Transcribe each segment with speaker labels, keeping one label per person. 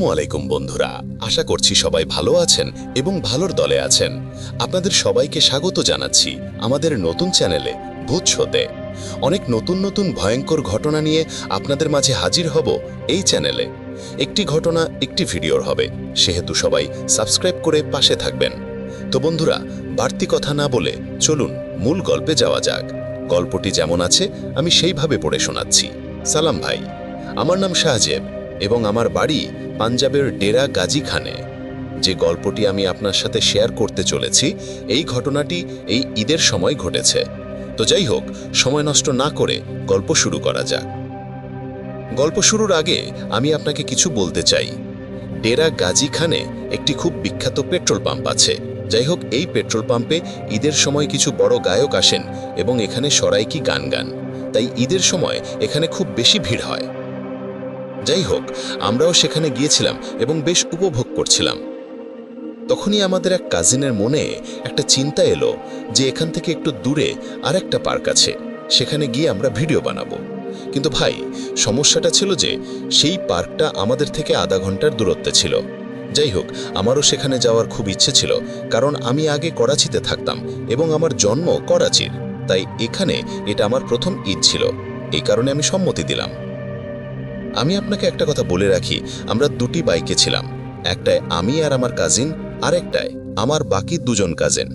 Speaker 1: আসসালামু আলাইকুম, বন্ধুরা। আশা করছি সবাই ভালো আছেন এবং ভালোর দলে আছেন। আপনাদের সবাইকে স্বাগত জানাচ্ছি আমাদের নতুন চ্যানেলে, ভূত শোতে। অনেক নতুন নতুন ভয়ঙ্কর ঘটনা নিয়ে আপনাদের মাঝে হাজির হব এই চ্যানেলে। একটি ঘটনা, একটি ভিডিওর হবে, সেহেতু সবাই সাবস্ক্রাইব করে পাশে থাকবেন। তো বন্ধুরা, বাড়তি কথা না বলে চলুন মূল গল্পে যাওয়া যাক। গল্পটি যেমন আছে, আমি সেইভাবে পড়ে শোনাচ্ছি। সালাম ভাই, আমার নাম শাহজেব এবং আমার বাড়ি পাঞ্জাবের ডেরা গাজী খানে যে গল্পটি আমি আপনার সাথে শেয়ার করতে চলেছি, এই ঘটনাটি এই ঈদের সময় ঘটেছে। তো যাই হোক, সময় নষ্ট না করে গল্প শুরু করা যাক। গল্প শুরুর আগে আমি আপনাকে কিছু বলতে চাই। ডেরা গাজী খানে একটি খুব বিখ্যাত পেট্রোল পাম্প আছে। যাই হোক, এই পেট্রোল পাম্পে ঈদের সময় কিছু বড় গায়ক আসেন এবং এখানে সরাইকি গান গান। তাই ঈদের সময় এখানে খুব বেশি ভিড় হয়। যাই হোক, আমরাও সেখানে গিয়েছিলাম এবং বেশ উপভোগ করছিলাম। তখনই আমাদের এক কাজিনের মনে একটা চিন্তা এলো যে এখান থেকে একটু দূরে আর একটা পার্ক আছে, সেখানে গিয়ে আমরা ভিডিও বানাবো। কিন্তু ভাই, সমস্যাটা ছিল যে সেই পার্কটা আমাদের থেকে আধা ঘণ্টার দূরত্বে ছিল। যাই হোক, আমারও সেখানে যাওয়ার খুব ইচ্ছে ছিল, কারণ আমি আগে করাচিতে থাকতাম এবং আমার জন্ম করাচির, তাই এখানে এটা আমার প্রথম ঈদ ছিল। এই কারণে আমি সম্মতি দিলাম। আমি আপনাকে একটা কথা বলে রাখি, আমরা দুটি বাইকে ছিলাম, একটায় আমি আর আমার কাজিন আরেকটায় আমার বাকি দুজন কাজিন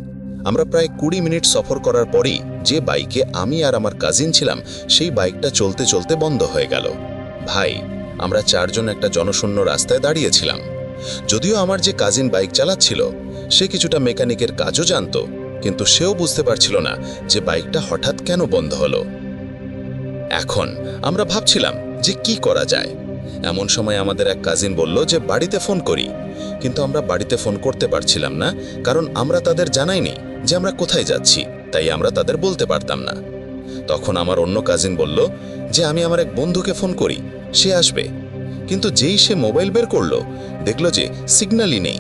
Speaker 1: আমরা প্রায় কুড়ি মিনিট সফর করার পরেই যে বাইকে আমি আর আমার কাজিন ছিলাম, সেই বাইকটা চলতে চলতে বন্ধ হয়ে গেল। ভাই, আমরা চারজন একটা জনশূন্য রাস্তায় দাঁড়িয়েছিলাম। যদিও আমার যে কাজিন বাইক চালাচ্ছিল, সে কিছুটা মেকানিকের কাজও জানত, কিন্তু সেও বুঝতে পারছিল না যে বাইকটা হঠাৎ কেন বন্ধ হলো। এখন আমরা ভাবছিলাম যে কি করা যায়? এমন সময় আমাদের এক কাজিন বলল যে, বাড়িতে ফোন করি। কিন্তু আমরা বাড়িতে ফোন করতে পারছিলাম না, কারণ আমরা তাদের জানাইনি যে আমরা কোথায় যাচ্ছি, তাই আমরা তাদের বলতে পারতাম না। তখন আমার অন্য কাজিন বলল যে, আমি আমার এক বন্ধুকে ফোন করি, সে আসবে। কিন্তু যেই সে মোবাইল বের করল, দেখল যে সিগন্যালই নেই,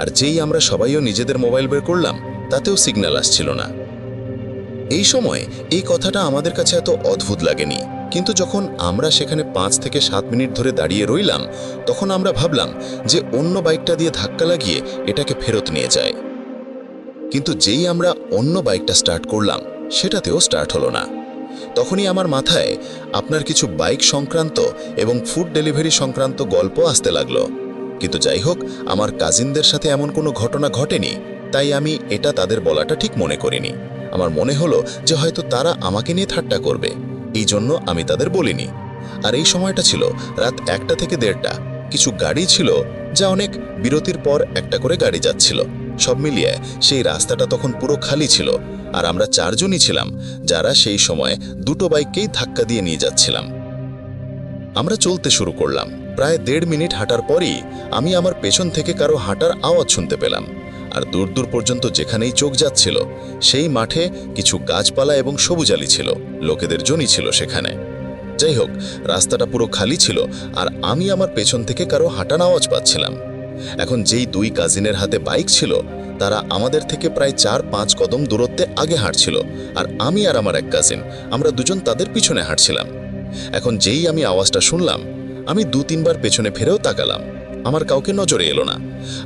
Speaker 1: আর যেই আমরা সবাইও নিজেদের মোবাইল বের করলাম, তাতেও সিগন্যাল আসছিল না। এই সময় এই কথাটা আমাদের কাছে এত অদ্ভুত লাগেনি। কিন্তু যখন আমরা সেখানে পাঁচ থেকে সাত মিনিট ধরে দাঁড়িয়ে রইলাম, তখন আমরা ভাবলাম যে অন্য বাইকটা দিয়ে ধাক্কা লাগিয়ে এটাকে ফেরত নিয়ে যায় কিন্তু যেই আমরা অন্য বাইকটা স্টার্ট করলাম, সেটাতেও স্টার্ট হলো না। তখনই আমার মাথায় আপনার কিছু বাইক সংক্রান্ত এবং ফুড ডেলিভারি সংক্রান্ত গল্প আসতে লাগল। কিন্তু যাই হোক, আমার কাজিনদের সাথে এমন কোনো ঘটনা ঘটেনি, তাই আমি এটা তাদের বলাটা ঠিক মনে করিনি। আমার মনে হলো যে হয়তো তারা আমাকে নিয়ে ঠাট্টা করবে। এই জন্য আমি তাদের বলিনি। আর এই সময়টা ছিল রাত একটা থেকে দেড়টা। কিছু গাড়ি ছিল যা অনেক বিরতির পর একটা করে গাড়ি যাচ্ছিল। সব মিলিয়ে সেই রাস্তাটা তখন পুরো খালি ছিল। আর আমরা চারজনই ছিলাম, যারা সেই সময় দুটো বাইককেই ধাক্কা দিয়ে নিয়ে যাচ্ছিলাম। আমরা চলতে শুরু করলাম। প্রায় দেড় মিনিট হাঁটার পরই আমি আমার পেছন থেকে কারও হাঁটার আওয়াজ শুনতে পেলাম। আর দূর দূর পর্যন্ত যেখানেই চোখ যাচ্ছিল, সেই মাঠে কিছু গাছপালা এবং সবুজালি ছিল। লোকেদের জনি ছিল সেখানে। যাই হোক, রাস্তাটা পুরো খালি ছিল আর আমি আমার পেছন থেকে কারও হাঁটার আওয়াজ পাচ্ছিলাম। এখন যেই দুই কাজিনের হাতে বাইক ছিল, তারা আমাদের থেকে প্রায় চার পাঁচ কদম দূরত্বে আগে হাঁটছিল আর আমি আর আমার এক কাজিন আমরা দুজন তাদের পিছনে হাঁটছিলাম। এখন যেই আমি আওয়াজটা শুনলাম, আমি দু তিনবার পেছনে ফিরেও তাকালাম। আমার কাউকে নজরে এলো না।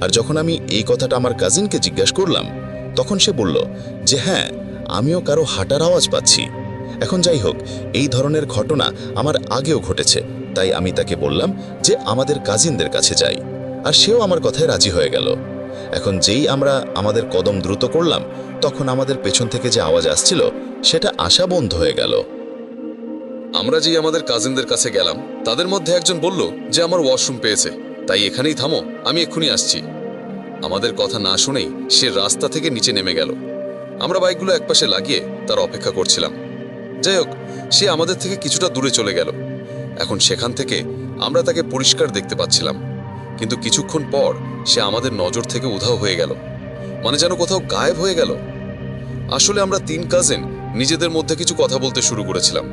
Speaker 1: আর যখন আমি এই কথাটা আমার কাজিনকে জিজ্ঞাসা করলাম, তখন সে বলল যে হ্যাঁ আমিও কারও হাঁটার আওয়াজ পাচ্ছি। এখন যাই হোক, এই ধরনের ঘটনা আমার আগেও ঘটেছে। তাই আমি তাকে বললাম যে, আমাদের কাজিনদের কাছে যাই। আর সেও আমার কথায় রাজি হয়ে গেল। এখন যেই আমরা আমাদের কদম দ্রুত করলাম, তখন আমাদের পেছন থেকে যে আওয়াজ আসছিল, সেটা আসা বন্ধ হয়ে গেল।
Speaker 2: আমরা যেই আমাদের কাজিনদের কাছে গেলাম, তাদের মধ্যে একজন বলল যে, আমার ওয়াশরুম পেয়েছে। তাই এখানেই থামো, আমি এক্ষুনি আসছি। আমাদের কথা না শুনেই সে রাস্তা থেকে নিচে নেমে গেল। আমরা বাইকগুলো একপাশে লাগিয়ে তার অপেক্ষা করছিলাম। যাই হোক, সে আমাদের থেকে কিছুটা দূরে চলে গেল। এখন সেখান থেকে আমরা তাকে পরিষ্কার দেখতে পাচ্ছিলাম। কিন্তু কিছুক্ষণ পর সে আমাদের নজর থেকে উধাও হয়ে গেল। মানে যেন কোথাও গায়েব হয়ে গেল। আসলে আমরা তিন কাজেন নিজেদের মধ্যে কিছু কথা বলতে শুরু করেছিলাম।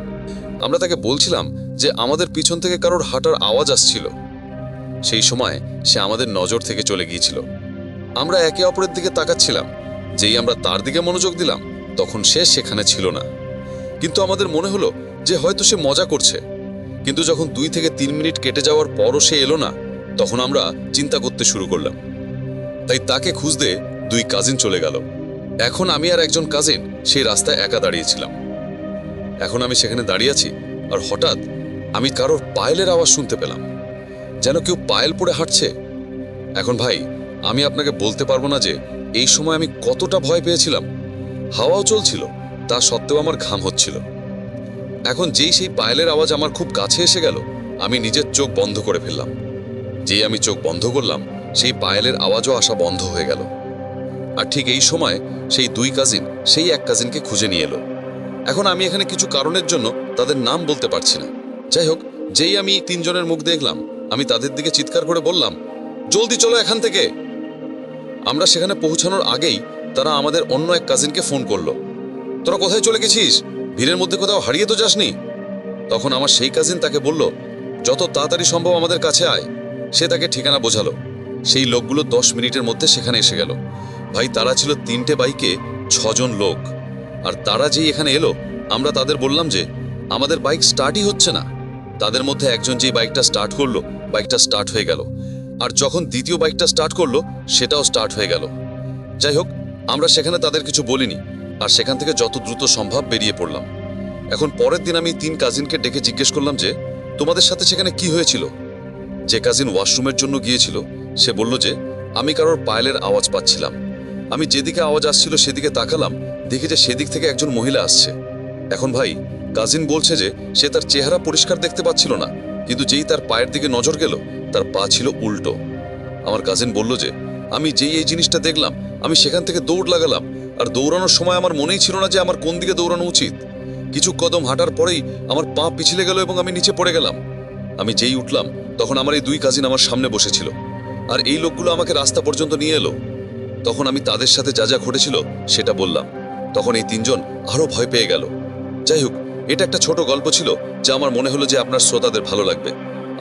Speaker 2: আমরা তাকে বলছিলাম যে আমাদের পিছন থেকে কারোর হাঁটার আওয়াজ আসছিল। সেই সময় সে আমাদের নজর থেকে চলে গিয়েছিল। আমরা একে অপরের দিকে তাকাচ্ছিলাম। যেই আমরা তার দিকে মনোযোগ দিলাম, তখন সে সেখানে ছিল না। কিন্তু আমাদের মনে হলো যে হয়তো সে মজা করছে। কিন্তু যখন দুই থেকে তিন মিনিট কেটে যাওয়ার পরও সে এলো না, তখন আমরা চিন্তা করতে শুরু করলাম। তাই তাকে খুঁজতে দুই কাজিন চলে গেল। এখন আমি আর একজন কাজিন সেই রাস্তায় একা দাঁড়িয়েছিলাম। এখন আমি সেখানে দাঁড়িয়ে আছি আর হঠাৎ আমি কারোর পায়েলের আওয়াজ শুনতে পেলাম। যেন কেউ পায়েল পড়ে হাঁটছে। এখন ভাই, আমি আপনাকে বলতে পারব না যে এই সময় আমি কতটা ভয় পেয়েছিলাম। হাওয়াও চলছিল, তা সত্ত্বেও আমার ঘাম হচ্ছিল। এখন যেই সেই পায়েলের আওয়াজ আমার খুব কাছে এসে গেল, আমি নিজের চোখ বন্ধ করে ফেললাম। যেই আমি চোখ বন্ধ করলাম, সেই পায়েলের আওয়াজও আসা বন্ধ হয়ে গেল। আর ঠিক এই সময় সেই দুই কাজিন সেই এক কাজিনকে খুঁজে নিয়ে এলো। এখন আমি এখানে কিছু কারণের জন্য তাদের নাম বলতে পারছি না। যাই হোক, যেই আমি তিনজনের মুখ দেখলাম আমি তাদের দিকে চিৎকার করে বললাম, জলদি চলো এখান থেকে। আমরা সেখানে পৌঁছানোর আগেই তারা আমাদের অন্য এক কাজিনকে ফোন করল। তোরা কোথায় চলে গেছিস? ভিড়ের মধ্যে কোথাও হারিয়ে তো যাসনি? তখন আমার সেই কাজিন তাকে বলল, যত তাড়াতাড়ি সম্ভব আমাদের কাছে আয়। সে তাকে ঠিকানা বোঝালো। সেই লোকগুলো দশ মিনিটের মধ্যে সেখানে এসে গেল। ভাই, তারা ছিল তিনটে বাইকে ছজন লোক। আর তারা যেই এখানে এলো, আমরা তাদের বললাম যে, আমাদের বাইক স্টার্টই হচ্ছে না। তাদের মধ্যে একজন যেই বাইকটা স্টার্ট করল বাইকটা স্টার্ট হয়ে গেল। আর যখন দ্বিতীয় বাইকটা স্টার্ট করল, সেটাও স্টার্ট হয়ে গেল। যাই হোক, আমরা সেখানে তাদের কিছু বলিনি, আর সেখান থেকে যত দ্রুত সম্ভব বেরিয়ে পড়লাম। এখন পরের দিন আমি তিন কাজিনকে ডেকে জিজ্ঞেস করলাম যে, তোমাদের সাথে সেখানে কি হয়েছিল? যে কাজিন ওয়াশরুমের জন্য গিয়েছিল, সে বলল যে, আমি কারোর পায়েলের আওয়াজ পাচ্ছিলাম। আমি যেদিকে আওয়াজ আসছিল সেদিকে তাকালাম, দেখি যে সেদিক থেকে একজন মহিলা আসছে। এখন ভাই কাজিন বলছে যে, সে তার চেহারা পরিষ্কার দেখতে পাচ্ছিল না। কিন্তু যেই তার পায়ের দিকে নজর গেল, তার পা ছিল উল্টো। আমার কাজিন বলল যে, আমি যেই এই জিনিসটা দেখলাম, আমি সেখান থেকে দৌড় লাগালাম, আর দৌড়ানোর সময় আমার মনেই ছিল না যে আমার কোন দিকে দৌড়ানো উচিত। কিছু কদম হাঁটার পরেই আমার পা পিছলে গেল এবং আমি নিচে পড়ে গেলাম। আমি যেই উঠলাম, তখন আমার এই দুই কাজিন আমার সামনে বসেছিল, আর এই লোকগুলো আমাকে রাস্তা পর্যন্ত নিয়ে এলো। তখন আমি তাদের সাথে যা যা ঘটেছিল, সেটা বললাম। তখন এই তিনজন আরও ভয় পেয়ে গেল। যাই হোক এটা একটা ছোট গল্প ছিল যা আমার মনে হলো যে আপনার শ্রোতাদের ভালো লাগবে।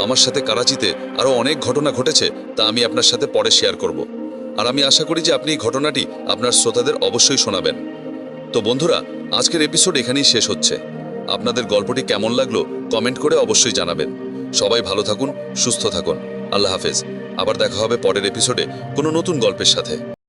Speaker 2: আমার সাথে কারাচিতে আরও অনেক ঘটনা ঘটেছে তা আমি আপনার সাথে পরে শেয়ার করব। আর আমি আশা করি যে আপনি এই ঘটনাটি আপনার শ্রোতাদের অবশ্যই শোনাবেন। তো বন্ধুরা, আজকের এপিসোড এখানেই শেষ হচ্ছে। আপনাদের গল্পটি কেমন লাগল কমেন্ট করে অবশ্যই জানাবেন। সবাই ভালো থাকুন, সুস্থ থাকুন। আল্লাহ হাফেজ। আবার দেখা হবে পরের এপিসোডে কোনো নতুন গল্পের সাথে।